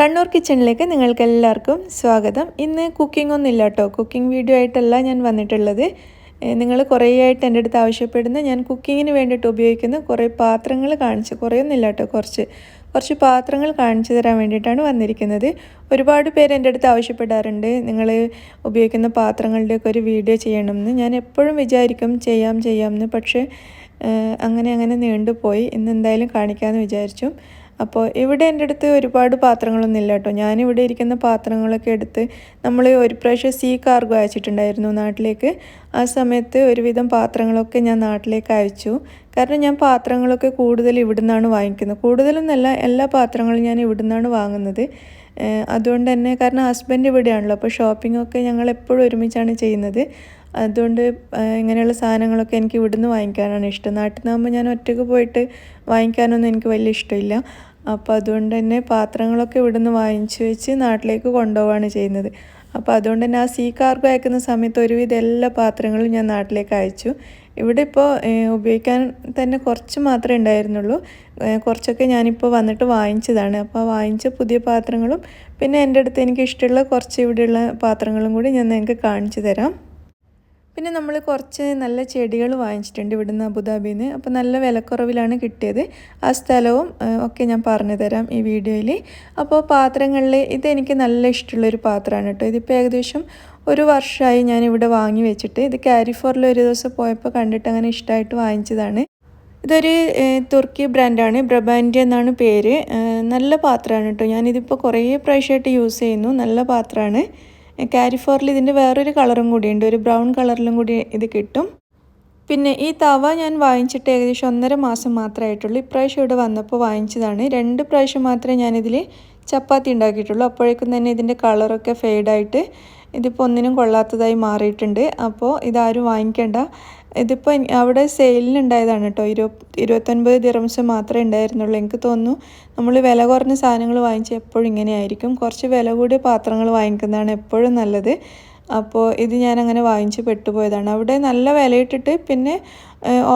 കണ്ണൂർ കിച്ചണിലേക്ക് നിങ്ങൾക്ക് എല്ലാവർക്കും സ്വാഗതം. ഇന്ന് കുക്കിംഗ് ഒന്നും ഇല്ല കേട്ടോ കുക്കിംഗ് വീഡിയോ ആയിട്ടല്ല ഞാൻ വന്നിട്ടുള്ളത്. നിങ്ങൾ കുറേ ആയിട്ട് എന്റെ അടുത്ത് ആവശ്യപ്പെടുന്ന ഞാൻ കുക്കിങ്ങിന് വേണ്ടിയിട്ട് ഉപയോഗിക്കുന്ന കുറേ പാത്രങ്ങൾ കാണിച്ച് കുറേ ഒന്നുമില്ല കേട്ടോ കുറച്ച്. കുറച്ച് പാത്രങ്ങൾ കാണിച്ചു തരാൻ വേണ്ടിയിട്ടാണ് വന്നിരിക്കുന്നത്. ഒരുപാട് പേര് എന്റെ അടുത്ത് ആവശ്യപ്പെടാറുണ്ട്. നിങ്ങൾ ഉപയോഗിക്കുന്ന പാത്രങ്ങളുടെയൊക്കെ ഒരു വീഡിയോ ചെയ്യണമെന്ന്. ഞാൻ എപ്പോഴും വിചാരിക്കും ചെയ്യാം ചെയ്യാമെന്ന് പക്ഷേ അങ്ങനെ അങ്ങനെ നീണ്ടുപോയി. ഇന്ന് എന്തായാലും കാണിക്കാമെന്ന് വിചാരിച്ചു. അപ്പോൾ ഇവിടെ എന്റെ അടുത്ത് ഒരുപാട് പാത്രങ്ങളൊന്നും ഇല്ല കേട്ടോ. ഞാനിവിടെ ഇരിക്കുന്ന പാത്രങ്ങളൊക്കെ എടുത്ത് നമ്മൾ ഒരു പ്രാവശ്യം സീ കാർഗോ അയച്ചിട്ടുണ്ടായിരുന്നു നാട്ടിലേക്ക്. ആ സമയത്ത് ഒരുവിധം പാത്രങ്ങളൊക്കെ ഞാൻ നാട്ടിലേക്ക് അയച്ചു. കാരണം ഞാൻ പാത്രങ്ങളൊക്കെ കൂടുതൽ ഇവിടെ നിന്നാണ് വാങ്ങിക്കുന്നത്. കൂടുതലൊന്നല്ല എല്ലാ പാത്രങ്ങളും ഞാൻ ഇവിടെ നിന്നാണ് വാങ്ങുന്നത് അതുകൊണ്ട് തന്നെ കാരണം ഹസ്ബൻഡ് ഇവിടെയാണല്ലോ. അപ്പോൾ ഷോപ്പിങ്ങൊക്കെ ഞങ്ങൾ എപ്പോഴും ഒരുമിച്ചാണ് ചെയ്യുന്നത്. അതുകൊണ്ട് ഇങ്ങനെയുള്ള സാധനങ്ങളൊക്കെ എനിക്ക് ഇവിടുന്ന് വാങ്ങിക്കാനാണ് ഇഷ്ടം. നാട്ടിൽ നിന്നാകുമ്പോൾ ഞാൻ ഒറ്റയ്ക്ക് പോയിട്ട് വാങ്ങിക്കാനൊന്നും എനിക്ക് വലിയ ഇഷ്ടമില്ല. അപ്പോൾ അതുകൊണ്ട് തന്നെ പാത്രങ്ങളൊക്കെ ഇവിടുന്ന് വാങ്ങിച്ചു വെച്ച് നാട്ടിലേക്ക് കൊണ്ടുപോവുകയാണ് ചെയ്യുന്നത്. അപ്പോൾ അതുകൊണ്ട് തന്നെ ആ സീ കാർഗോ അയക്കുന്ന സമയത്ത് ഒരുവിധം എല്ലാ പാത്രങ്ങളും ഞാൻ നാട്ടിലേക്ക് അയച്ചു. ഇവിടെ ഇപ്പോൾ ഉപയോഗിക്കാൻ തന്നെ കുറച്ച് മാത്രമേ ഉണ്ടായിരുന്നുള്ളൂ. കുറച്ചൊക്കെ ഞാനിപ്പോൾ വന്നിട്ട് വാങ്ങിച്ചതാണ്. അപ്പോൾ വാങ്ങിച്ച പുതിയ പാത്രങ്ങളും പിന്നെ എന്റെ അടുത്ത് എനിക്ക് ഇഷ്ടമുള്ള കുറച്ച് ഇവിടെയുള്ള പാത്രങ്ങളും കൂടി ഞാൻ നിങ്ങൾക്ക് കാണിച്ചു തരാം. പിന്നെ നമ്മൾ കുറച്ച് നല്ല ചെടികൾ വാങ്ങിച്ചിട്ടുണ്ട് ഇവിടുന്ന് അബുദാബിയിൽ നിന്ന് അപ്പോൾ നല്ല വിലക്കുറവിലാണ് കിട്ടിയത്. ആ സ്ഥലവും ഒക്കെ ഞാൻ പറഞ്ഞു തരാം ഈ വീഡിയോയിൽ. അപ്പോൾ പാത്രങ്ങളിൽ ഇതെനിക്ക് നല്ല ഇഷ്ടമുള്ളൊരു പാത്രമാണ് കേട്ടോ. ഇതിപ്പോൾ ഏകദേശം ഒരു വർഷമായി ഞാൻ ഇവിടെ വാങ്ങി വെച്ചിട്ട് ഇത് കാരിഫോറിൽ ഒരു ദിവസം പോയപ്പോൾ കണ്ടിട്ട് അങ്ങനെ ഇഷ്ടമായിട്ട് വാങ്ങിച്ചതാണ്. ഇതൊരു തുർക്കി ബ്രാൻഡാണ് ബ്രബാൻഡി എന്നാണ് പേര്. നല്ല പാത്രമാണ് കേട്ടോ. ഞാനിതിപ്പോൾ കുറേ പ്രാവശ്യമായിട്ട് യൂസ് ചെയ്യുന്നു. നല്ല പാത്രമാണ്. കാരിഫോറിൽ ഇതിന്റെ വേറൊരു കളറും കൂടിയുണ്ട്. ഒരു ബ്രൗൺ കളറിലും കൂടി ഇത് കിട്ടും. പിന്നെ ഈ തവ ഞാൻ വാങ്ങിച്ചിട്ട് ഏകദേശം ഒന്നര മാസം മാത്രമായിട്ടുള്ളൂ ഇപ്രാവശ്യം ഇവിടെ വന്നപ്പോൾ വാങ്ങിച്ചതാണ്. രണ്ട് പ്രാവശ്യം മാത്രമേ ഞാനിതിൽ ചപ്പാത്തി ഉണ്ടാക്കിയിട്ടുള്ളൂ. അപ്പോഴേക്കും തന്നെ ഇതിന്റെ കളറൊക്കെ ഫെയ്ഡായിട്ട് ഇതിപ്പോൾ ഒന്നിനും കൊള്ളാത്തതായി മാറിയിട്ടുണ്ട്. അപ്പോൾ ഇതാരും വാങ്ങിക്കേണ്ട. ഇതിപ്പോൾ അവിടെ സെയിലിനുണ്ടായതാണ് കേട്ടോ. ഇരു ഇരുപത്തൊൻപത് ദിറംസ് മാത്രമേ ഉണ്ടായിരുന്നുള്ളൂ. എനിക്ക് തോന്നുന്നു നമ്മൾ വില കുറഞ്ഞ സാധനങ്ങൾ വാങ്ങിച്ച് എപ്പോഴും ഇങ്ങനെയായിരിക്കും കുറച്ച് വില കൂടിയ പാത്രങ്ങൾ വാങ്ങിക്കുന്നതാണ് എപ്പോഴും നല്ലത്. അപ്പോൾ ഇത് ഞാൻ അങ്ങനെ വാങ്ങിച്ച് പെട്ടുപോയതാണ്. അവിടെ നല്ല വിലയിട്ടിട്ട് പിന്നെ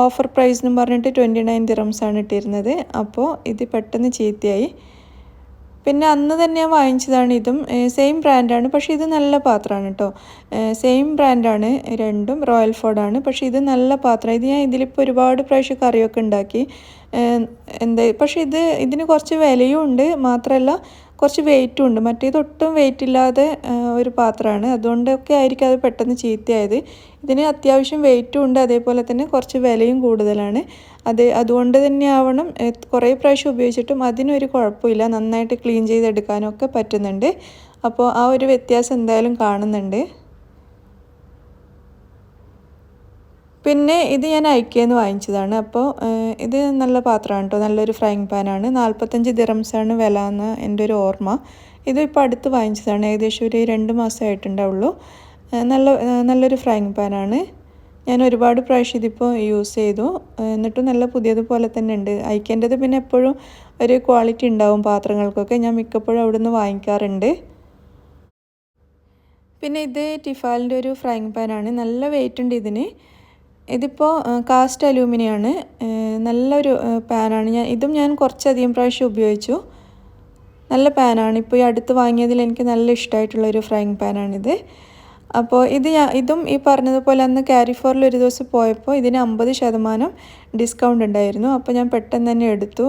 ഓഫർ പ്രൈസ് എന്ന് പറഞ്ഞിട്ട് ട്വന്റി നയൻ ദിറംസാണ് ഇട്ടിരുന്നത്. അപ്പോൾ ഇത് പെട്ടെന്ന് ചീത്തയായി. പിന്നെ അന്ന് തന്നെ ഞാൻ വാങ്ങിച്ചതാണ് ഇതും. സെയിം ബ്രാൻഡാണ് പക്ഷേ ഇത് നല്ല പാത്രമാണ് കേട്ടോ. സെയിം ബ്രാൻഡാണ് രണ്ടും റോയൽ ഫോർഡാണ് പക്ഷേ ഇത് നല്ല പാത്രം. ഇത് ഞാൻ ഇതിലിപ്പോൾ ഒരുപാട് പ്രാവശ്യം കറിയൊക്കെ ഉണ്ടാക്കി. എന്താ പക്ഷേ ഇത് ഇതിന് കുറച്ച് വിലയും ഉണ്ട്. മാത്രമല്ല കുറച്ച് വെയിറ്റും ഉണ്ട്. മറ്റേത് ഒട്ടും വെയിറ്റ് ഇല്ലാതെ ഒരു പാത്രമാണ്. അതുകൊണ്ടൊക്കെ ആയിരിക്കും അത് പെട്ടെന്ന് ചീത്തയായത്. ഇതിന് അത്യാവശ്യം വെയിറ്റും ഉണ്ട്. അതേപോലെ തന്നെ കുറച്ച് വിലയും കൂടുതലാണ്. അത് അതുകൊണ്ട് തന്നെ ആവണം. കുറേ പ്രാവശ്യം ഉപയോഗിച്ചിട്ടും അതിനൊരു കുഴപ്പമില്ല. നന്നായിട്ട് ക്ലീൻ ചെയ്തെടുക്കാനൊക്കെ പറ്റുന്നുണ്ട്. അപ്പോൾ ആ ഒരു വ്യത്യാസം എന്തായാലും കാണുന്നുണ്ട്. പിന്നെ ഇത് ഞാൻ ഐക്കേന്ന് വാങ്ങിച്ചതാണ്. അപ്പോൾ ഇത് നല്ല പാത്രമാണ് കേട്ടോ നല്ലൊരു ഫ്രൈങ് പാനാണ്. നാൽപ്പത്തഞ്ച് ദിറംസാണ് വില എന്ന് എന്റെ ഒരു ഓർമ്മ. ഇത് ഇപ്പോൾ അടുത്ത് വാങ്ങിച്ചതാണ്. ഏകദേശം ഒരു രണ്ട് മാസമായിട്ടുണ്ടാവുള്ളൂ നല്ല നല്ലൊരു ഫ്രൈങ് പാനാണ്. ഞാൻ ഒരുപാട് പ്രാവശ്യം ഇതിപ്പോൾ യൂസ് ചെയ്തു. എന്നിട്ടും നല്ല പുതിയതുപോലെ തന്നെ ഉണ്ട്. ഐക്കേന്റെത് പിന്നെ എപ്പോഴും ഒരു ക്വാളിറ്റി ഉണ്ടാവും പാത്രങ്ങൾക്കൊക്കെ. ഞാൻ മിക്കപ്പോഴും അവിടെ നിന്ന് വാങ്ങിക്കാറുണ്ട്. പിന്നെ ഇത് ടിഫാലിന്റെ ഒരു ഫ്രൈങ് പാനാണ്. നല്ല വെയിറ്റ് ഉണ്ട് ഇതിന്. ഇതിപ്പോൾ കാസ്റ്റ് അലൂമിനിയാണ്. നല്ലൊരു പാനാണ്. ഞാൻ ഇതും ഞാൻ കുറച്ചധികം പ്രാവശ്യം ഉപയോഗിച്ചു. നല്ല പാനാണ്. ഇപ്പോൾ ഈ അടുത്ത് വാങ്ങിയതിൽ എനിക്ക് നല്ല ഇഷ്ടമായിട്ടുള്ളൊരു ഫ്രൈങ് പാനാണിത്. അപ്പോൾ ഇത് ഞാൻ ഇതും ഈ പറഞ്ഞതുപോലെ അന്ന് കാരിഫോറിൽ ഒരു ദിവസം പോയപ്പോൾ ഇതിന് അമ്പത് ശതമാനം ഡിസ്കൗണ്ട് ഉണ്ടായിരുന്നു. അപ്പോൾ ഞാൻ പെട്ടെന്ന് തന്നെ എടുത്തു.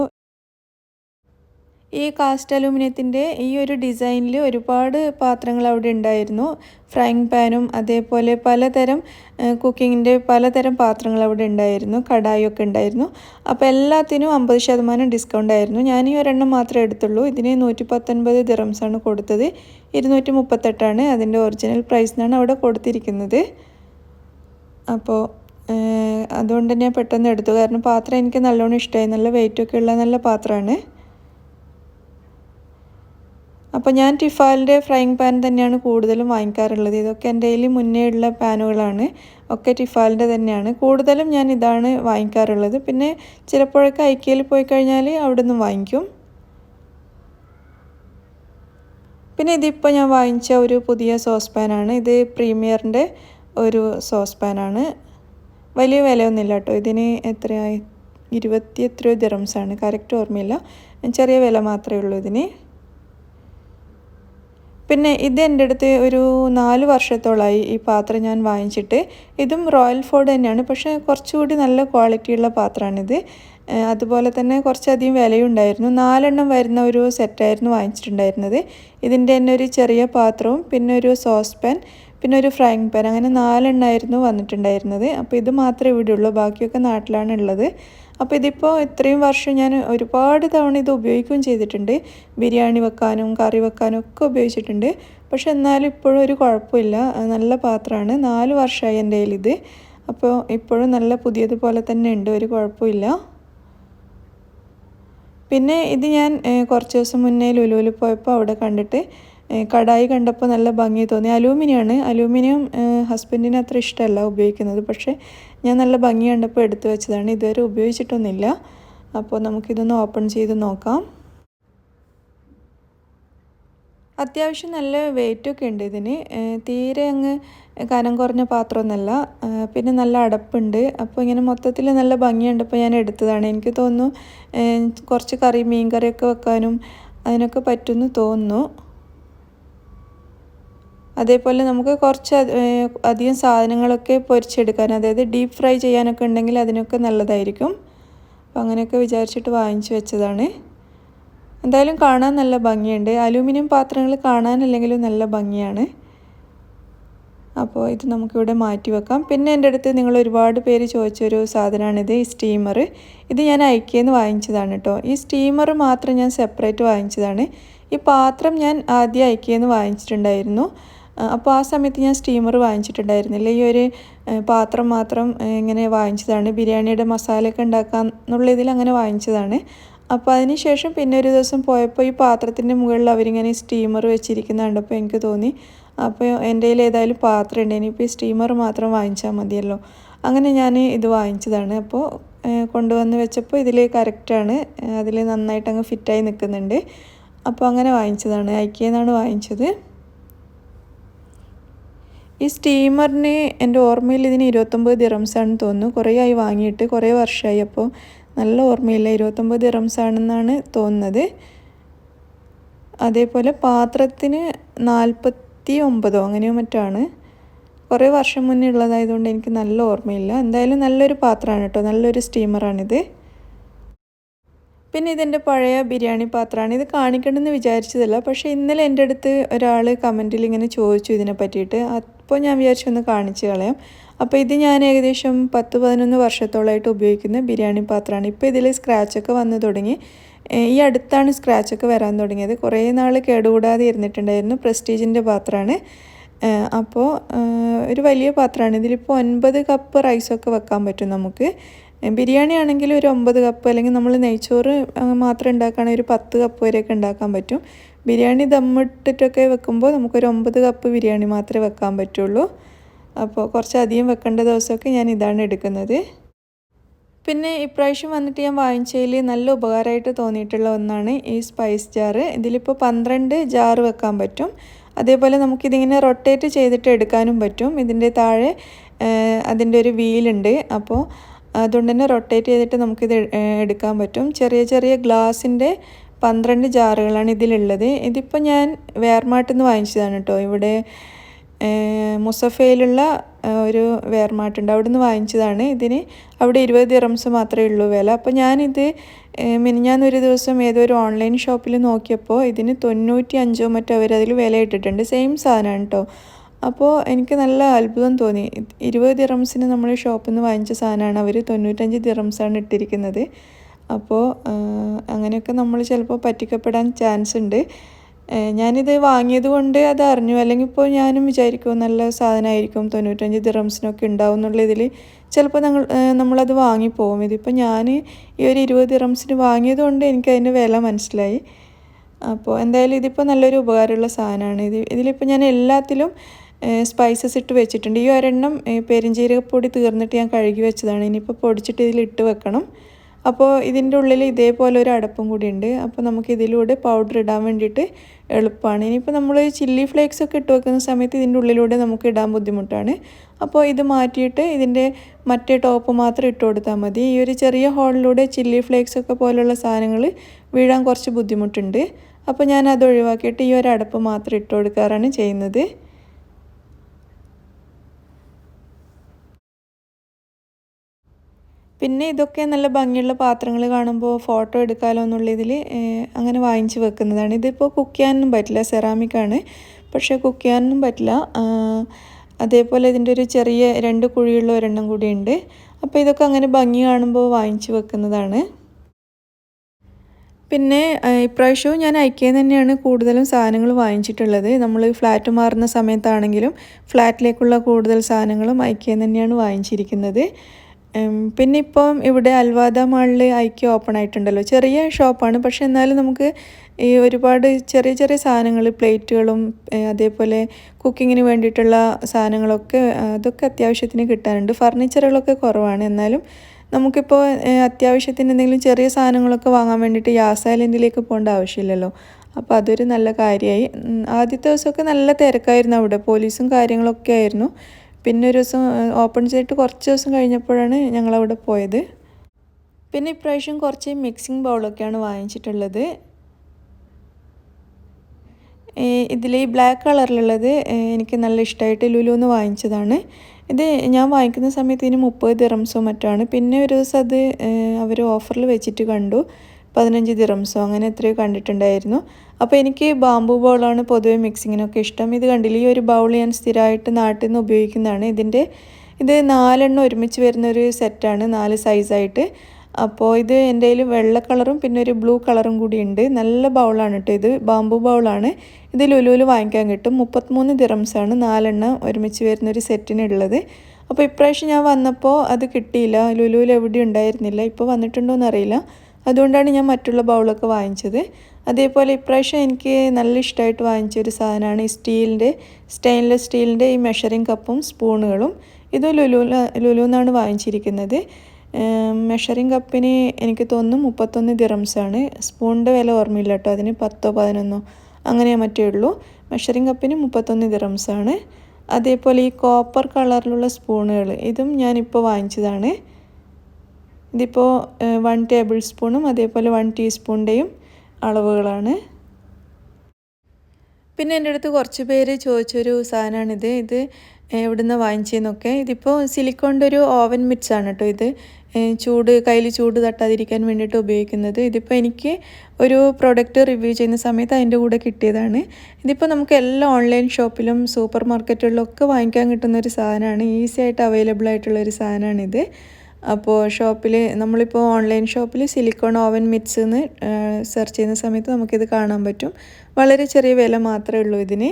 ഈ കാസ്റ്റ് അലൂമിനിയത്തിന്റെ ഈ ഒരു ഡിസൈനിൽ ഒരുപാട് പാത്രങ്ങൾ അവിടെ ഉണ്ടായിരുന്നു. ഫ്രൈങ് പാനും അതേപോലെ പലതരം കുക്കിങ്ങിന്റെ പലതരം പാത്രങ്ങൾ അവിടെ ഉണ്ടായിരുന്നു. കടായൊക്കെ ഉണ്ടായിരുന്നു. അപ്പോൾ എല്ലാത്തിനും അമ്പത് ശതമാനം ഡിസ്കൗണ്ട് ആയിരുന്നു. ഞാൻ ഈ ഒരെണ്ണം മാത്രമേ എടുത്തുള്ളൂ. ഇതിന് നൂറ്റി പത്തൊൻപത് ദിറംസാണ് കൊടുത്തത്. ഇരുന്നൂറ്റി മുപ്പത്തെട്ടാണ് അതിന്റെ ഒറിജിനൽ പ്രൈസ് എന്നാണ് അവിടെ കൊടുത്തിരിക്കുന്നത്. അപ്പോൾ അതുകൊണ്ട് ഞാൻ പെട്ടെന്ന് എടുത്തു. കാരണം പാത്രം എനിക്ക് നല്ലോണം ഇഷ്ടമായി. നല്ല വെയിറ്റൊക്കെ ഉള്ള നല്ല പാത്രമാണ്. അപ്പോൾ ഞാൻ ടിഫാലിന്റെ ഫ്രൈങ് പാൻ തന്നെയാണ് കൂടുതലും വാങ്ങിക്കാറുള്ളത്. ഇതൊക്കെ എന്റെ കയ്യിൽ മുന്നേ ഉള്ള പാനുകളാണ് ഒക്കെ ടിഫാലിന്റെ തന്നെയാണ്. കൂടുതലും ഞാൻ ഇതാണ് വാങ്ങിക്കാറുള്ളത്. പിന്നെ ചിലപ്പോഴൊക്കെ ഐക്യയിൽ പോയി കഴിഞ്ഞാൽ അവിടെ നിന്നും വാങ്ങിക്കും. പിന്നെ ഇതിപ്പോൾ ഞാൻ വാങ്ങിച്ച ഒരു പുതിയ സോസ് പാനാണ് ഇത് പ്രീമിയറിന്റെ ഒരു സോസ് പാനാണ് വലിയ വിലയൊന്നുമില്ല കേട്ടോ. ഇതിന് എത്രയായി? ഇരുപത്തി എത്രയോ ദിറംസാണ് കറക്റ്റ് ഓർമ്മയില്ല. ചെറിയ വില മാത്രമേ ഉള്ളൂ ഇതിന്. പിന്നെ ഇത് എന്റെ അടുത്ത് ഒരു നാല് വർഷത്തോളമായി ഈ പാത്രം ഞാൻ വാങ്ങിച്ചിട്ട്. ഇതും റോയൽ ഫോർഡ് തന്നെയാണ്. പക്ഷേ കുറച്ചുകൂടി നല്ല ക്വാളിറ്റിയുള്ള പാത്രമാണിത്. അതുപോലെ തന്നെ കുറച്ചധികം വിലയുണ്ടായിരുന്നു. നാലെണ്ണം വരുന്ന ഒരു സെറ്റായിരുന്നു വാങ്ങിച്ചിട്ടുണ്ടായിരുന്നത്. ഇതിന്റെ തന്നെ ഒരു ചെറിയ പാത്രവും പിന്നെ ഒരു സോസ് പിന്നെ ഒരു ഫ്രൈങ് പാൻ അങ്ങനെ നാലെണ്ണമായിരുന്നു വന്നിട്ടുണ്ടായിരുന്നത്. അപ്പോൾ ഇത് മാത്രമേ ഇവിടെ ഉള്ളൂ ബാക്കിയൊക്കെ നാട്ടിലാണ് ഉള്ളത്. അപ്പോൾ ഇതിപ്പോൾ ഇത്രയും വർഷം ഞാൻ ഒരുപാട് തവണ ഇത് ഉപയോഗിക്കുകയും ചെയ്തിട്ടുണ്ട്. ബിരിയാണി വെക്കാനും കറി വെക്കാനും ഒക്കെ ഉപയോഗിച്ചിട്ടുണ്ട്. പക്ഷെ എന്നാലും ഇപ്പോഴും ഒരു കുഴപ്പമില്ല. നല്ല പാത്രമാണ്. നാല് വർഷമായി എന്റെ ഇത് അപ്പോൾ ഇപ്പോഴും നല്ല പുതിയതുപോലെ തന്നെ ഉണ്ട്. ഒരു കുഴപ്പമില്ല. പിന്നെ ഇത് ഞാൻ കുറച്ച് ദിവസം മുന്നേ ലുലുവിൽ പോയപ്പോൾ അവിടെ കണ്ടിട്ട് കടായി കണ്ടപ്പോൾ നല്ല ഭംഗി തോന്നി. അലൂമിനിയമാണ് അലൂമിനിയം ഹസ്ബൻഡിന് അത്ര ഇഷ്ടമല്ല ഉപയോഗിക്കുന്നത്. പക്ഷേ ഞാൻ നല്ല ഭംഗി കണ്ടപ്പോൾ എടുത്തു വെച്ചതാണ്. ഇതുവരെ ഉപയോഗിച്ചിട്ടൊന്നുമില്ല. അപ്പോൾ നമുക്കിതൊന്ന് ഓപ്പൺ ചെയ്ത് നോക്കാം. അത്യാവശ്യം നല്ല വെയിറ്റൊക്കെ ഉണ്ട് ഇതിന്. തീരെ അങ്ങ് കനം കുറഞ്ഞ പാത്രമൊന്നുമല്ല പിന്നെ നല്ല അടപ്പുണ്ട്. അപ്പോൾ ഇങ്ങനെ മൊത്തത്തിൽ നല്ല ഭംഗിയുണ്ടപ്പോൾ ഞാൻ എടുത്തതാണ്. എനിക്ക് തോന്നുന്നു കുറച്ച് കറി മീൻ കറിയൊക്കെ വെക്കാനും അതിനൊക്കെ പറ്റുമെന്ന് തോന്നുന്നു. അതേപോലെ നമുക്ക് കുറച്ച് അധികം സാധനങ്ങളൊക്കെ പൊരിച്ചെടുക്കാൻ അതായത് ഡീപ്പ് ഫ്രൈ ചെയ്യാനൊക്കെ ഉണ്ടെങ്കിൽ അതിനൊക്കെ നല്ലതായിരിക്കും. അപ്പോൾ അങ്ങനെയൊക്കെ വിചാരിച്ചിട്ട് വാങ്ങിച്ചു വെച്ചതാണ്. എന്തായാലും കാണാൻ നല്ല ഭംഗിയുണ്ട്. അലൂമിനിയം പാത്രങ്ങൾ കാണാനല്ലെങ്കിലും നല്ല ഭംഗിയാണ്. അപ്പോൾ ഇത് നമുക്കിവിടെ മാറ്റി വെക്കാം. പിന്നെ എന്റെ അടുത്ത് നിങ്ങൾ ഒരുപാട് പേര് ചോദിച്ചൊരു സാധനമാണിത് ഈ സ്റ്റീമർ ഇത് ഞാൻ ഐക്കിയെന്ന് വാങ്ങിച്ചതാണ് കേട്ടോ ഈ സ്റ്റീമർ മാത്രം ഞാൻ സെപ്പറേറ്റ് വാങ്ങിച്ചതാണ്. ഈ പാത്രം ഞാൻ ആദ്യം ഐക്കിയെന്ന് വാങ്ങിച്ചിട്ടുണ്ടായിരുന്നു. അപ്പോൾ ആ സമയത്ത് ഞാൻ സ്റ്റീമർ വാങ്ങിച്ചിട്ടുണ്ടായിരുന്നില്ല. ഈ ഒരു പാത്രം മാത്രം ഇങ്ങനെ വാങ്ങിച്ചതാണ്. ബിരിയാണിയുടെ മസാലയൊക്കെ ഉണ്ടാക്കാൻ എന്നുള്ള ഇതിൽ അങ്ങനെ വാങ്ങിച്ചതാണ്. അപ്പോൾ അതിന് ശേഷം പിന്നെ ഒരു ദിവസം പോയപ്പോൾ ഈ പാത്രത്തിന്റെ മുകളിൽ അവരിങ്ങനെ സ്റ്റീമർ വെച്ചിരിക്കുന്ന കണ്ടപ്പോൾ എനിക്ക് തോന്നി. അപ്പോൾ എന്റെ കയ്യിൽ ഏതായാലും പാത്രം ഉണ്ട്. ഇനിയിപ്പോൾ ഈ സ്റ്റീമർ മാത്രം വാങ്ങിച്ചാൽ മതിയല്ലോ. അങ്ങനെ ഞാൻ ഇത് വാങ്ങിച്ചതാണ്. അപ്പോൾ കൊണ്ടുവന്ന് വെച്ചപ്പോൾ ഇതിൽ കറക്റ്റാണ് അതിൽ നന്നായിട്ട് അങ്ങ് ഫിറ്റായി നിൽക്കുന്നുണ്ട് അപ്പോൾ അങ്ങനെ വാങ്ങിച്ചതാണ്. ഐക്യെന്നാണ് വാങ്ങിച്ചത്. ഈ സ്റ്റീമറിന് എന്റെ ഓർമ്മയിൽ ഇതിന് ഇരുപത്തൊമ്പത് ദിറംസാണെന്ന് തോന്നുന്നു. കുറേ ആയി വാങ്ങിയിട്ട് കുറേ വർഷമായി. അപ്പോൾ നല്ല ഓർമ്മയില്ല ഇരുപത്തൊമ്പത് ദിറംസ് ആണെന്നാണ് തോന്നുന്നത്. അതേപോലെ പാത്രത്തിന് നാൽപ്പത്തി ഒമ്പതോ അങ്ങനെയോ മറ്റാണ്. കുറേ വർഷം മുന്നേ ഉള്ളതായതുകൊണ്ട് എനിക്ക് നല്ല ഓർമ്മയില്ല. എന്തായാലും നല്ലൊരു പാത്രമാണ് കേട്ടോ. നല്ലൊരു സ്റ്റീമറാണിത്. പിന്നെ ഇതെന്റെ പഴയ ബിരിയാണി പാത്രമാണ്. ഇത് കാണിക്കണമെന്ന് വിചാരിച്ചതല്ല. പക്ഷേ ഇന്നലെ എന്റെ അടുത്ത് ഒരാൾ കമന്റിൽ ഇങ്ങനെ ചോദിച്ചു ഇതിനെ പറ്റിയിട്ട്. അപ്പോൾ ഞാൻ വിചാരിച്ചു ഒന്ന് കാണിച്ചു കളയാം. അപ്പോൾ ഇത് ഞാൻ ഏകദേശം പത്ത് പതിനൊന്ന് വർഷത്തോളമായിട്ട് ഉപയോഗിക്കുന്ന ബിരിയാണി പാത്രമാണ്. ഇപ്പോൾ ഇതിൽ സ്ക്രാച്ചൊക്കെ വന്നു തുടങ്ങി. ഈ അടുത്താണ് സ്ക്രാച്ചൊക്കെ വരാൻ തുടങ്ങിയത്. കുറേ നാൾ കേടുകൂടാതെ ഇരുന്നിട്ടുണ്ടായിരുന്നു. പ്രസ്റ്റീജിന്റെ പാത്രമാണ്. അപ്പോൾ ഒരു വലിയ പാത്രമാണ്. ഇതിലിപ്പോൾ ഒൻപത് കപ്പ് റൈസൊക്കെ വെക്കാൻ പറ്റും നമുക്ക്. ബിരിയാണി ആണെങ്കിൽ ഒരു ഒമ്പത് കപ്പ് അല്ലെങ്കിൽ നമ്മൾ നെയ്ച്ചോറ് മാത്രം ഉണ്ടാക്കുകയാണെങ്കിൽ ഒരു പത്ത് കപ്പ് വരെയൊക്കെ ഉണ്ടാക്കാൻ പറ്റും. ബിരിയാണി ദമ്മിട്ടിട്ടൊക്കെ വെക്കുമ്പോൾ നമുക്കൊരു ഒമ്പത് കപ്പ് ബിരിയാണി മാത്രമേ വെക്കാൻ പറ്റുള്ളൂ. അപ്പോൾ കുറച്ചധികം വെക്കേണ്ട ദിവസമൊക്കെ ഞാൻ ഇതാണ് എടുക്കുന്നത്. പിന്നെ ഇപ്രാവശ്യം വന്നിട്ട് ഞാൻ വാങ്ങിച്ചതിൽ നല്ല ഉപകാരമായിട്ട് തോന്നിയിട്ടുള്ള ഒന്നാണ് ഈ സ്പൈസ് ജാറ് ഇതിലിപ്പോൾ പന്ത്രണ്ട് ജാറ് വെക്കാൻ പറ്റും. അതേപോലെ നമുക്കിതിങ്ങനെ റൊട്ടേറ്റ് ചെയ്തിട്ട് എടുക്കാനും പറ്റും. ഇതിന്റെ താഴെ അതിന്റെ ഒരു വീലുണ്ട് അപ്പോൾ അതുകൊണ്ട് തന്നെ റൊട്ടേറ്റ് ചെയ്തിട്ട് നമുക്കിത് എടുക്കാൻ പറ്റും. ചെറിയ ചെറിയ ഗ്ലാസിന്റെ പന്ത്രണ്ട് ജാറുകളാണ് ഇതിലുള്ളത്. ഇതിപ്പോൾ ഞാൻ വേർമാട്ടിൽ നിന്ന് വാങ്ങിച്ചതാണ് കേട്ടോ. ഇവിടെ മുസഫയിലുള്ള ഒരു വേർമാട്ടുണ്ട് അവിടെ നിന്ന് വാങ്ങിച്ചതാണ്. ഇതിന് അവിടെ ഇരുപത് ദിറംസ് മാത്രമേ ഉള്ളൂ വില. അപ്പോൾ ഞാനിത് മിനിഞ്ഞാന്നൊരു ദിവസം ഏതോ ഒരു ഓൺലൈൻ ഷോപ്പിൽ നോക്കിയപ്പോൾ ഇതിന് തൊണ്ണൂറ്റി അഞ്ചോ മറ്റോ അവരതിൽ വില ഇട്ടിട്ടുണ്ട്. സെയിം സാധനമാണ് കേട്ടോ. അപ്പോൾ എനിക്ക് നല്ല അത്ഭുതം തോന്നി. ഇരുപത് ദിറംസിന് നമ്മൾ ഷോപ്പിൽ നിന്ന് വാങ്ങിച്ച സാധനമാണ് അവർ തൊണ്ണൂറ്റഞ്ച് ദിറംസാണ് ഇട്ടിരിക്കുന്നത്. അപ്പോൾ അങ്ങനെയൊക്കെ നമ്മൾ ചിലപ്പോൾ പറ്റിക്കപ്പെടാൻ ചാൻസ് ഉണ്ട്. ഞാനിത് വാങ്ങിയത് കൊണ്ട് അത് അറിഞ്ഞു. അല്ലെങ്കിൽ ഇപ്പോൾ ഞാനും വിചാരിക്കും നല്ല സാധനമായിരിക്കും തൊണ്ണൂറ്റഞ്ച് ദിറംസിനൊക്കെ ഉണ്ടാവും എന്നുള്ള ഇതിൽ ചിലപ്പോൾ ഞങ്ങൾ നമ്മളത് വാങ്ങിപ്പോവും ഇതിപ്പോൾ ഞാൻ ഈ ഒരു ഇരുപത് ദിറംസിന് വാങ്ങിയത് കൊണ്ട് എനിക്ക് അതിന്റെ വില മനസ്സിലായി. അപ്പോൾ എന്തായാലും ഇതിപ്പോൾ നല്ലൊരു ഉപകാരമുള്ള സാധനമാണ് ഇത് ഇതിലിപ്പോൾ ഞാൻ എല്ലാത്തിലും സ്പൈസസ് ഇട്ട് വെച്ചിട്ടുണ്ട്. ഈ ഒരെണ്ണം പെരിഞ്ജീരകപ്പൊടി തീർന്നിട്ട് ഞാൻ കഴുകി വെച്ചതാണ്. ഇനിയിപ്പോൾ പൊടിച്ചിട്ട് ഇതിൽ ഇട്ട് വെക്കണം. അപ്പോൾ ഇതിന്റെ ഉള്ളിൽ ഇതേപോലെ ഒരു അടപ്പും കൂടി ഉണ്ട്. അപ്പോൾ നമുക്ക് ഇതിലൂടെ പൗഡർ ഇടാൻ വേണ്ടിയിട്ട് എളുപ്പമാണ് ഇനിയിപ്പോൾ നമ്മൾ ചില്ലി ഫ്ലേക്സ് ഒക്കെ ഇട്ട് വെക്കുന്ന സമയത്ത് ഇതിന്റെ ഉള്ളിലൂടെ നമുക്ക് ഇടാൻ ബുദ്ധിമുട്ടാണ്. അപ്പോൾ ഇത് മാറ്റിയിട്ട് ഇതിന്റെ മറ്റേ ടോപ്പ് മാത്രം ഇട്ട് കൊടുത്താൽ മതി. ഈ ഒരു ചെറിയ ഹോളിലൂടെ ചില്ലി ഫ്ലേക്സ് ഒക്കെ പോലുള്ള സാധനങ്ങൾ വീഴാൻ കുറച്ച് ബുദ്ധിമുട്ടുണ്ട്. അപ്പോൾ ഞാൻ അത് ഒഴിവാക്കിയിട്ട് ഈ ഒരു അടപ്പ് മാത്രം ഇട്ട് കൊടുക്കാറാണ് ചെയ്യുന്നത്. പിന്നെ ഇതൊക്കെ നല്ല ഭംഗിയുള്ള പാത്രങ്ങൾ കാണുമ്പോൾ ഫോട്ടോ എടുക്കാമല്ലോ എന്നുള്ള ഇതിൽ അങ്ങനെ വാങ്ങിച്ച് വെക്കുന്നതാണ്. ഇതിപ്പോൾ കുക്ക് ചെയ്യാനൊന്നും പറ്റില്ല സെറാമിക്കാണ് പക്ഷേ കുക്ക് ചെയ്യാനൊന്നും പറ്റില്ല. അതേപോലെ ഇതിന്റെ ഒരു ചെറിയ രണ്ട് കുഴിയുള്ള ഒരെണ്ണം കൂടി ഉണ്ട്. അപ്പോൾ ഇതൊക്കെ അങ്ങനെ ഭംഗി കാണുമ്പോൾ വാങ്ങിച്ച് വെക്കുന്നതാണ്. പിന്നെ ഇപ്രാവശ്യവും ഞാൻ ഐക്യം തന്നെയാണ് കൂടുതലും സാധനങ്ങൾ വാങ്ങിച്ചിട്ടുള്ളത്. നമ്മൾ ഫ്ലാറ്റ് മാറുന്ന സമയത്താണെങ്കിലും ഫ്ലാറ്റിലേക്കുള്ള കൂടുതൽ സാധനങ്ങളും ഐക്യം തന്നെയാണ് വാങ്ങിച്ചിരിക്കുന്നത്. പിന്നെ ഇപ്പം ഇവിടെ അൽവാദ മാളിൽ ഐക്യം ഓപ്പൺ ആയിട്ടുണ്ടല്ലോ. ചെറിയ ഷോപ്പാണ് പക്ഷേ എന്നാലും നമുക്ക് ഈ ഒരുപാട് ചെറിയ ചെറിയ സാധനങ്ങൾ പ്ലേറ്റുകളും അതേപോലെ കുക്കിങ്ങിന് വേണ്ടിയിട്ടുള്ള സാധനങ്ങളൊക്കെ അതൊക്കെ അത്യാവശ്യത്തിന് കിട്ടാനുണ്ട് ഫർണിച്ചറുകളൊക്കെ കുറവാണ്. എന്നാലും നമുക്കിപ്പോൾ അത്യാവശ്യത്തിന് എന്തെങ്കിലും ചെറിയ സാധനങ്ങളൊക്കെ വാങ്ങാൻ വേണ്ടിയിട്ട് യാസ് ഐലൻഡിലേക്ക് പോകേണ്ട ആവശ്യമില്ലല്ലോ. അപ്പോൾ അതൊരു നല്ല കാര്യമായി. ആദ്യത്തെ ദിവസമൊക്കെ നല്ല തിരക്കായിരുന്നു അവിടെ. പോലീസും കാര്യങ്ങളൊക്കെ ആയിരുന്നു. പിന്നെ ഒരു ദിവസം ഓപ്പൺ ചെയ്തിട്ട് കുറച്ച് ദിവസം കഴിഞ്ഞപ്പോഴാണ് ഞങ്ങളവിടെ പോയത്. പിന്നെ ഇപ്രാവശ്യം കുറച്ച് മിക്സിംഗ് ബൗളൊക്കെയാണ് വാങ്ങിച്ചിട്ടുള്ളത്. ഇതിൽ ഈ ബ്ലാക്ക് കളറിലുള്ളത് എനിക്ക് നല്ല ഇഷ്ടമായിട്ട് ലുലുന്ന് വാങ്ങിച്ചതാണ്. ഇത് ഞാൻ വാങ്ങിക്കുന്ന സമയത്ത് ഇതിന് മുപ്പത് ദിറംസോ മറ്റാണ്. പിന്നെ ഒരു ദിവസം അത് അവർ ഓഫറിൽ വെച്ചിട്ട് കണ്ടു. പതിനഞ്ച് ദിറംസോ അങ്ങനെ എത്രയോ കണ്ടിട്ടുണ്ടായിരുന്നു. അപ്പോൾ എനിക്ക് ബാമ്പു ബൗളാണ് പൊതുവെ മിക്സിങ്ങിനൊക്കെ ഇഷ്ടം. ഇത് കണ്ടില്ല ഈ ഒരു ബൗൾ ഞാൻ സ്ഥിരമായിട്ട് നാട്ടിൽ നിന്ന് ഉപയോഗിക്കുന്നതാണ്. ഇതിന്റെ ഇത് നാലെണ്ണം ഒരുമിച്ച് വരുന്ന ഒരു സെറ്റാണ് നാല് സൈസായിട്ട് അപ്പോൾ ഇത് എന്റെ കയ്യിൽ വെള്ള കളറും പിന്നെ ഒരു ബ്ലൂ കളറും കൂടി ഉണ്ട്. നല്ല ബൗളാണ് കേട്ടോ ഇത്. ബാമ്പു ബൗളാണ് ഇത് ലുലുവിൽ വാങ്ങിക്കാൻ കിട്ടും. മുപ്പത്തിമൂന്ന് ദിറംസാണ് നാലെണ്ണം ഒരുമിച്ച് വരുന്ന ഒരു സെറ്റിനുള്ളത് അപ്പോൾ ഇപ്രാവശ്യം ഞാൻ വന്നപ്പോൾ അത് കിട്ടിയില്ല. ലുലുവിൽ എവിടെ ഉണ്ടായിരുന്നില്ല. ഇപ്പോൾ വന്നിട്ടുണ്ടോ എന്നറിയില്ല അതുകൊണ്ടാണ് ഞാൻ മറ്റുള്ള ബൗളൊക്കെ വാങ്ങിച്ചത്. അതേപോലെ ഇപ്രാവശ്യം എനിക്ക് നല്ല ഇഷ്ടമായിട്ട് വാങ്ങിച്ച ഒരു സാധനമാണ് ഈ സ്റ്റീലിന്റെ സ്റ്റെയിൻലെസ് സ്റ്റീലിന്റെ ഈ മെഷറിംഗ് കപ്പും സ്പൂണുകളും. ഇത് ലുലു ലുലു എന്നാണ് വാങ്ങിച്ചിരിക്കുന്നത്. മെഷറിംഗ് കപ്പിന് എനിക്ക് തോന്നുന്നു മുപ്പത്തൊന്ന് ദിറംസാണ് സ്പൂണിന്റെ വില ഓർമ്മയില്ല കേട്ടോ. അതിന് പത്തോ പതിനൊന്നോ അങ്ങനെ മറ്റേ ഉള്ളൂ. മെഷറിംഗ് കപ്പിന് മുപ്പത്തൊന്ന് ദിറംസാണ് അതേപോലെ ഈ കോപ്പർ കളറിലുള്ള സ്പൂണുകൾ ഇതും ഞാനിപ്പോൾ വാങ്ങിച്ചതാണ്. ഇതിപ്പോൾ വൺ ടേബിൾ സ്പൂണും അതേപോലെ വൺ ടീസ്പൂണിന്റെയും അളവുകളാണ്. പിന്നെ എന്റെ അടുത്ത് കുറച്ച് പേര് ചോദിച്ചൊരു സാധനമാണിത് ഇത് എവിടുന്ന് വാങ്ങിച്ചെന്നൊക്കെ. ഇതിപ്പോൾ സിലിക്കോണിന്റെ ഒരു ഓവൻ മിറ്റ്സ് ആണ് കേട്ടോ ഇത്. ചൂട് കയ്യിൽ ചൂട് തട്ടാതിരിക്കാൻ വേണ്ടിയിട്ട് ഉപയോഗിക്കുന്നത്. ഇതിപ്പോൾ എനിക്ക് ഒരു പ്രോഡക്റ്റ് റിവ്യൂ ചെയ്യുന്ന സമയത്ത് അതിന്റെ കൂടെ കിട്ടിയതാണ്. ഇതിപ്പോൾ നമുക്ക് എല്ലാ ഓൺലൈൻ ഷോപ്പിലും സൂപ്പർ മാർക്കറ്റുകളിലൊക്കെ വാങ്ങിക്കാൻ കിട്ടുന്ന ഒരു സാധനമാണ് ഈസി ആയിട്ട് അവൈലബിൾ ആയിട്ടുള്ള ഒരു സാധനമാണിത് അപ്പോൾ ഷോപ്പിൽ നമ്മളിപ്പോൾ ഓൺലൈൻ ഷോപ്പിൽ സിലിക്കോൺ ഓവൻ മിറ്റ്സ് എന്ന് സെർച്ച് ചെയ്യുന്ന സമയത്ത് നമുക്കിത് കാണാൻ പറ്റും. വളരെ ചെറിയ വില മാത്രമേ ഉള്ളൂ ഇതിന്.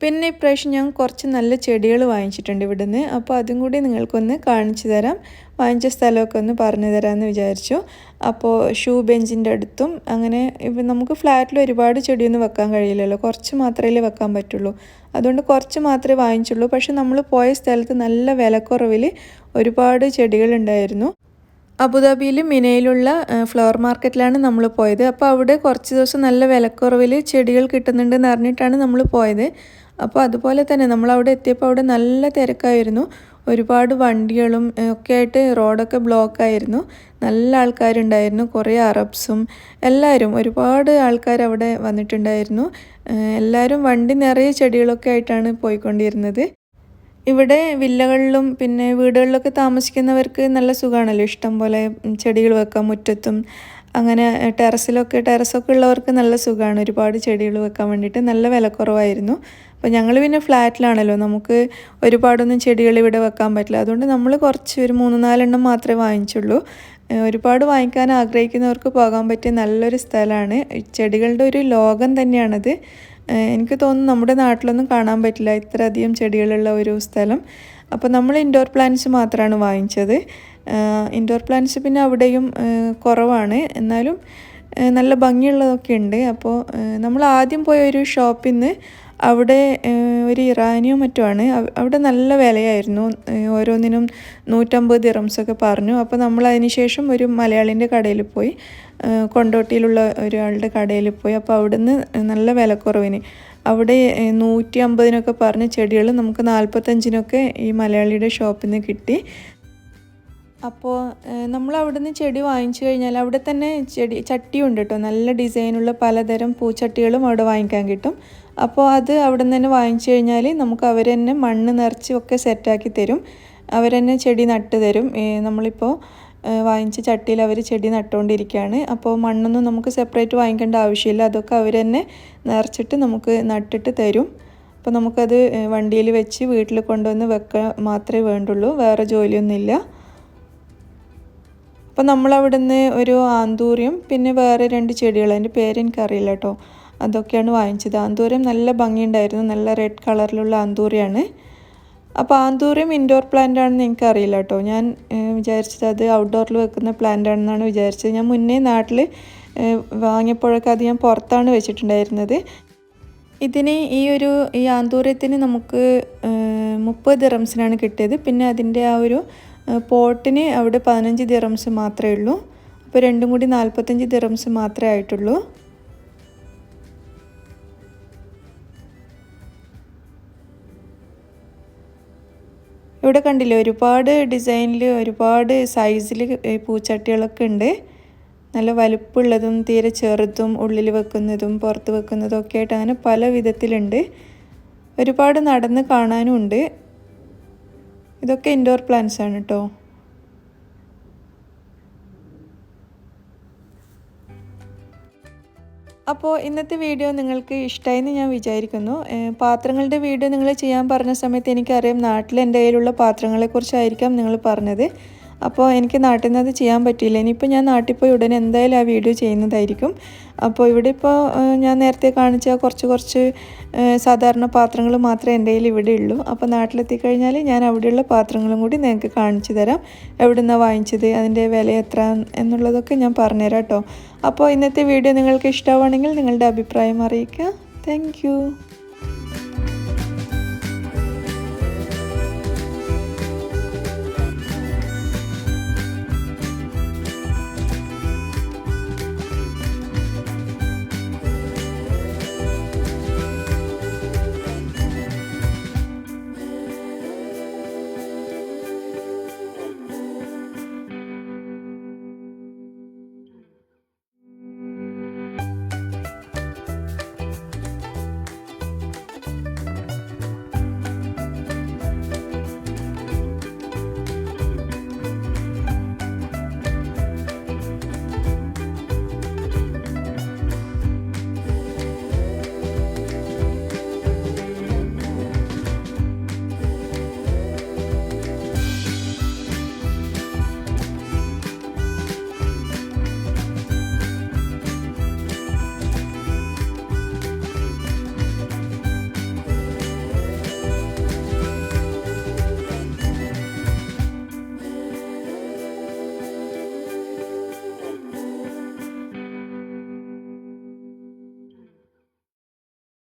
പിന്നെ ഇപ്രാവശ്യം ഞാൻ കുറച്ച് നല്ല ചെടികൾ വാങ്ങിച്ചിട്ടുണ്ട് ഇവിടുന്ന്. അപ്പോൾ അതും കൂടി നിങ്ങൾക്കൊന്ന് കാണിച്ചു തരാം. വാങ്ങിച്ച സ്ഥലമൊക്കെ ഒന്ന് പറഞ്ഞു തരാമെന്ന് വിചാരിച്ചു. അപ്പോൾ ഷൂ ബെഞ്ചിന്റെ അടുത്തും അങ്ങനെ ഇപ്പം നമുക്ക് ഫ്ലാറ്റിൽ ഒരുപാട് ചെടിയൊന്നും വെക്കാൻ കഴിയില്ലല്ലോ. കുറച്ച് മാത്രമേ വെക്കാൻ പറ്റുള്ളൂ. അതുകൊണ്ട് കുറച്ച് മാത്രമേ വാങ്ങിച്ചുള്ളൂ. പക്ഷെ നമ്മൾ പോയ സ്ഥലത്ത് നല്ല വിലക്കുറവിൽ ഒരുപാട് ചെടികളുണ്ടായിരുന്നു അബുദാബിയിൽ മിനയിലുള്ള ഫ്ലവർ മാർക്കറ്റിലാണ് നമ്മൾ പോയത്. അപ്പോൾ അവിടെ കുറച്ച് ദിവസം നല്ല വിലക്കുറവിൽ ചെടികൾ കിട്ടുന്നുണ്ടെന്ന് അറിഞ്ഞിട്ടാണ് നമ്മൾ പോയത്. അപ്പോൾ അതുപോലെ തന്നെ നമ്മൾ അവിടെ എത്തിയപ്പോൾ അവിടെ നല്ല തിരക്കായിരുന്നു. ഒരുപാട് വണ്ടികളും ഒക്കെ ആയിട്ട് റോഡൊക്കെ ബ്ലോക്കായിരുന്നു നല്ല ആൾക്കാരുണ്ടായിരുന്നു. കുറേ അറബ്സും എല്ലാവരും ഒരുപാട് ആൾക്കാർ അവിടെ വന്നിട്ടുണ്ടായിരുന്നു. എല്ലാവരും വണ്ടി നിറയെ ചെടികളൊക്കെ ആയിട്ടാണ് പോയിക്കൊണ്ടിരുന്നത്. ഇവിടെ വില്ലകളിലും പിന്നെ വീടുകളിലൊക്കെ താമസിക്കുന്നവർക്ക് നല്ല സുഖമാണല്ലോ ഇഷ്ടം പോലെ ചെടികൾ വെക്കാം മുറ്റത്തും. അങ്ങനെ ടെറസിലൊക്കെ ടെറസൊക്കെ ഉള്ളവർക്ക് നല്ല സുഖമാണ് ഒരുപാട് ചെടികൾ വെക്കാൻ വേണ്ടിയിട്ട് നല്ല വിലക്കുറവായിരുന്നു. അപ്പോൾ ഞങ്ങൾ പിന്നെ ഫ്ലാറ്റിലാണല്ലോ. നമുക്ക് ഒരുപാടൊന്നും ചെടികൾ ഇവിടെ വെക്കാൻ പറ്റില്ല. അതുകൊണ്ട് നമ്മൾ കുറച്ച് ഒരു മൂന്ന് നാലെണ്ണം മാത്രമേ വാങ്ങിച്ചുള്ളൂ. ഒരുപാട് വാങ്ങിക്കാൻ ആഗ്രഹിക്കുന്നവർക്ക് പോകാൻ പറ്റിയ നല്ലൊരു സ്ഥലമാണ്. ചെടികളുടെ ഒരു ലോകം തന്നെയാണത്. എനിക്ക് തോന്നുന്നു നമ്മുടെ നാട്ടിലൊന്നും കാണാൻ പറ്റില്ല ഇത്രയധികം ചെടികളുള്ള ഒരു സ്ഥലം. അപ്പോൾ നമ്മൾ ഇൻഡോർ പ്ലാന്റ്സ് മാത്രമാണ് വാങ്ങിച്ചത്. ഇൻഡോർ പ്ലാന്റ്സ് പിന്നെ അവിടെയും കുറവാണ്. എന്നാലും നല്ല ഭംഗിയുള്ളതൊക്കെ ഉണ്ട്. അപ്പോൾ നമ്മൾ ആദ്യം പോയ ഒരു ഷോപ്പിൽ നിന്ന് അവിടെ ഒരു ഇറാനിയോ മറ്റോ ആണ്. അവിടെ നല്ല വിലയായിരുന്നു. ഓരോന്നിനും നൂറ്റമ്പത് ദിറംസൊക്കെ പറഞ്ഞു. അപ്പോൾ നമ്മൾ അതിനുശേഷം ഒരു മലയാളിന്റെ കടയിൽ പോയി. കൊണ്ടോട്ടിയിലുള്ള ഒരാളുടെ കടയിൽ പോയി. അപ്പോൾ അവിടുന്ന് നല്ല വിലക്കുറവിന്. അവിടെ നൂറ്റി അമ്പതിനൊക്കെ പറഞ്ഞ ചെടികൾ നമുക്ക് നാൽപ്പത്തഞ്ചിനൊക്കെ ഈ മലയാളിയുടെ ഷോപ്പിൽ നിന്ന് കിട്ടി അപ്പോൾ നമ്മൾ അവിടുന്ന് ചെടി വാങ്ങിച്ചു കഴിഞ്ഞാൽ അവിടെ തന്നെ ചെടി ചട്ടിയുണ്ട് കേട്ടോ. നല്ല ഡിസൈനുള്ള പലതരം പൂച്ചട്ടികളും അവിടെ വാങ്ങിക്കാൻ കിട്ടും. അപ്പോൾ അത് അവിടെ നിന്ന് തന്നെ വാങ്ങിച്ചു കഴിഞ്ഞാൽ നമുക്ക് അവർ തന്നെ മണ്ണ് നിറച്ച് ഒക്കെ സെറ്റാക്കി തരും. അവർ തന്നെ ചെടി നട്ട് തരും. നമ്മളിപ്പോൾ വാങ്ങിച്ച ചട്ടിയിൽ അവർ ചെടി നട്ടുകൊണ്ടിരിക്കുകയാണ്. അപ്പോൾ മണ്ണൊന്നും നമുക്ക് സെപ്പറേറ്റ് വാങ്ങിക്കേണ്ട ആവശ്യമില്ല. അതൊക്കെ അവർ തന്നെ നിറച്ചിട്ട് നമുക്ക് നട്ടിട്ട് തരും. അപ്പോൾ നമുക്കത് വണ്ടിയിൽ വെച്ച് വീട്ടിൽ കൊണ്ടുവന്ന് വെക്കാൻ മാത്രമേ വേണ്ടുള്ളൂ. വേറെ ജോലിയൊന്നുമില്ല അപ്പോൾ നമ്മളവിടുന്ന് ഒരു ആന്തൂറിയും പിന്നെ വേറെ രണ്ട് ചെടികൾ. അതിന്റെ പേരെനിക്കറിയില്ല കേട്ടോ. അതൊക്കെയാണ് വാങ്ങിച്ചത്. ആന്തൂരം നല്ല ഭംഗിയുണ്ടായിരുന്നു. നല്ല റെഡ് കളറിലുള്ള ആന്തൂരിയാണ്. അപ്പോൾ ആന്തൂരം ഇൻഡോർ പ്ലാന്റ് ആണെന്ന് എനിക്കറിയില്ല കേട്ടോ. ഞാൻ വിചാരിച്ചത് അത് ഔട്ട്ഡോറിൽ വെക്കുന്ന പ്ലാന്റ് ആണെന്നാണ് വിചാരിച്ചത്. ഞാൻ മുന്നേ നാട്ടിൽ വാങ്ങിയപ്പോഴൊക്കെ അത് ഞാൻ പുറത്താണ് വെച്ചിട്ടുണ്ടായിരുന്നത്. ഇതിന് ഈ ഒരു ഈ ആന്തൂരത്തിന് നമുക്ക് മുപ്പത് ദിറംസിനാണ് കിട്ടിയത്. പിന്നെ അതിന്റെ ആ ഒരു പോട്ടിന് അവിടെ പതിനഞ്ച് ദിറംസ് മാത്രമേ ഉള്ളൂ. അപ്പോൾ രണ്ടും കൂടി നാൽപ്പത്തഞ്ച് ദിറംസ് മാത്രമേ ആയിട്ടുള്ളൂ. ഇവിടെ കണ്ടില്ലേ ഒരുപാട് ഡിസൈനിൽ ഒരുപാട് സൈസിൽ പൂച്ചട്ടികളൊക്കെ ഉണ്ട്. നല്ല വലുപ്പമുള്ളതും തീരെ ചെറുതും ഉള്ളിൽ വെക്കുന്നതും പുറത്ത് വെക്കുന്നതും ഒക്കെ ആയിട്ട് അങ്ങനെ പല വിധത്തിലുണ്ട്. ഒരുപാട് നടന്ന് കാണാനും ഉണ്ട്. ഇതൊക്കെ ഇൻഡോർ പ്ലാന്റ്സ് ആണ് കേട്ടോ അപ്പോൾ ഇന്നത്തെ വീഡിയോ നിങ്ങൾക്ക് ഇഷ്ടമായെന്ന് ഞാൻ വിചാരിക്കുന്നു. പാത്രങ്ങളുടെ വീഡിയോ നിങ്ങൾ ചെയ്യാൻ പറഞ്ഞ സമയത്ത് എനിക്കറിയാം നാട്ടിൽ എന്റെ കയ്യിലുള്ള പാത്രങ്ങളെക്കുറിച്ചായിരിക്കാം നിങ്ങൾ പറഞ്ഞത്. അപ്പോൾ എനിക്ക് നാട്ടിൽ നിന്ന് അത് ചെയ്യാൻ പറ്റിയില്ല. ഇനിയിപ്പോൾ ഞാൻ നാട്ടിൽ പോയി ഉടനെ എന്തായാലും ആ വീഡിയോ ചെയ്യുന്നതായിരിക്കും. അപ്പോൾ ഇവിടെ ഇപ്പോൾ ഞാൻ നേരത്തെ കാണിച്ച കുറച്ച് കുറച്ച് സാധാരണ പാത്രങ്ങൾ മാത്രമേ എന്റെ കയ്യിൽ ഇവിടെ ഉള്ളൂ. അപ്പോൾ നാട്ടിലെത്തിക്കഴിഞ്ഞാൽ ഞാൻ അവിടെയുള്ള പാത്രങ്ങളും കൂടി നിങ്ങൾക്ക് കാണിച്ചു തരാം. എവിടെ നിന്നാണ് വാങ്ങിച്ചത് അതിന്റെ വില എത്ര എന്നുള്ളതൊക്കെ ഞാൻ പറഞ്ഞുതരാം കേട്ടോ. അപ്പോൾ ഇന്നത്തെ വീഡിയോ നിങ്ങൾക്ക് ഇഷ്ടമാണെങ്കിൽ നിങ്ങളുടെ അഭിപ്രായം അറിയിക്കുക. താങ്ക്